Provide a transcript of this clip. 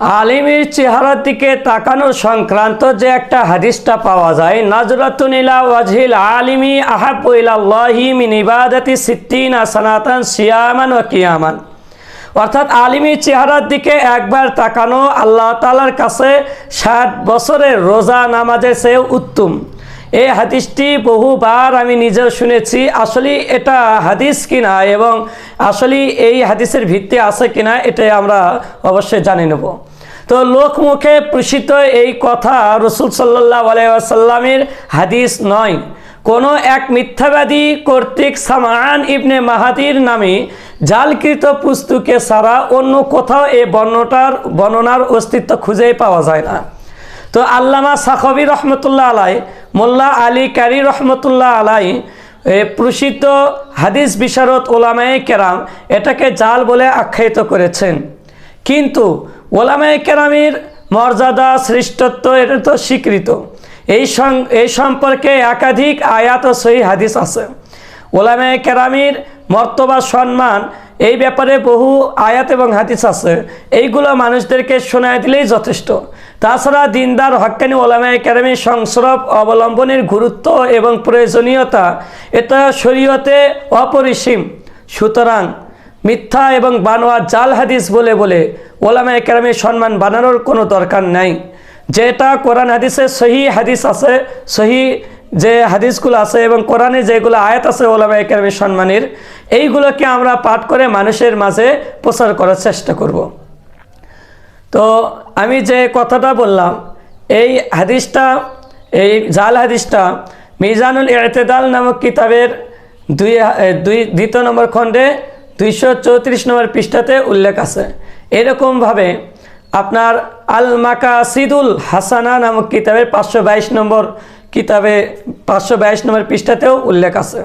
আলিমের চেহারার দিকে তাকানো সংক্রান্ত যে একটা হাদিসটা পাওয়া যায় নাজরাতুনিলা ওয়াজহিল আলিমি আহাবু ইলাল্লাহি মিন সিদ্দিন সানাতান সিয়ামান ও কিয়ামান। অর্থাৎ আলিমী চেহারার দিকে একবার তাকানো আল্লাহ তালার কাছে ষাট বছরের রোজা নামাজের চেয়ে উত্তম। এই হাদিসটি বহুবার আমি নিজেও শুনেছি, আসলে এটা হাদিস কিনা এবং আসলে এই হাদিসের ভিত্তি আছে কিনা এটাই আমরা অবশ্যই জানি নেব। তো লোকমুখে প্রসিত এই কথা রসুল সাল্লাহ আলাইসাল্লামের হাদিস নয়। কোনো এক মিথ্যাবাদী কর্তৃক সামান ইবনে মাহাতির নামে জালকৃত পুস্তকে ছাড়া অন্য কোথাও এই বর্ণটার বর্ণনার অস্তিত্ব খুঁজেই পাওয়া যায় না। তো আল্লামা সাখবি রহমতুল্লাহ আলাই মোল্লা আলী কারি রহমতুল্লাহ আলাই প্রসিদ্ধ হাদিস বিশারদ ওলামায়ে কেরাম এটাকে জাল বলে আখ্যায়িত করেছেন। কিন্তু ওলামায়ে কেরামের মর্যাদা, শ্রেষ্ঠত্ব এটা তো স্বীকৃত। এই এই সম্পর্কে একাধিক আয়াত ও সহি হাদিস আছে। ওলামায়ে কেরামির মর্তবা, সম্মান, এই ব্যাপারে বহু আয়াত এবং হাদিস আছে। এইগুলো মানুষদেরকে শোনায় দিলেই যথেষ্ট। তাছাড়া দিনদার হক্কানি ওলামায়ে একাডেমির সংস্রব, অবলম্বনের গুরুত্ব এবং প্রয়োজনীয়তা, এটা শরীয়তে অপরিসীম। সুতরাং মিথ্যা এবং বানোয়া জাল হাদিস বলে বলে ওলামা একরামের সম্মান বানানোর কোনো দরকার নাই। যেটা কোরআন হাদিসে সহি হাদিস আছে, সহি যে হাদিসগুলো আছে এবং কোরআনে যেগুলো আয়াত আছে ওলামা একরামের সম্মানের, এইগুলোকে আমরা পাঠ করে মানুষের মাঝে প্রচার করার চেষ্টা করব। তো আমি যে কথাটা বললাম, এই হাদিসটা, এই জাল হাদিসটা মিজানুল এতেদাল নামক কিতাবের দুই দুই, দ্বিতীয় নম্বর খণ্ডে দুইশো চৌত্রিশ নম্বর পৃষ্ঠাতে উল্লেখ আছে। এরকমভাবে আপনার আল মাকাসিদুল হাসানা নামক কিতাবের পাঁচশো বাইশ নম্বর কিতাবে পাঁচশো বাইশ নম্বর পৃষ্ঠাতেও উল্লেখ আছে।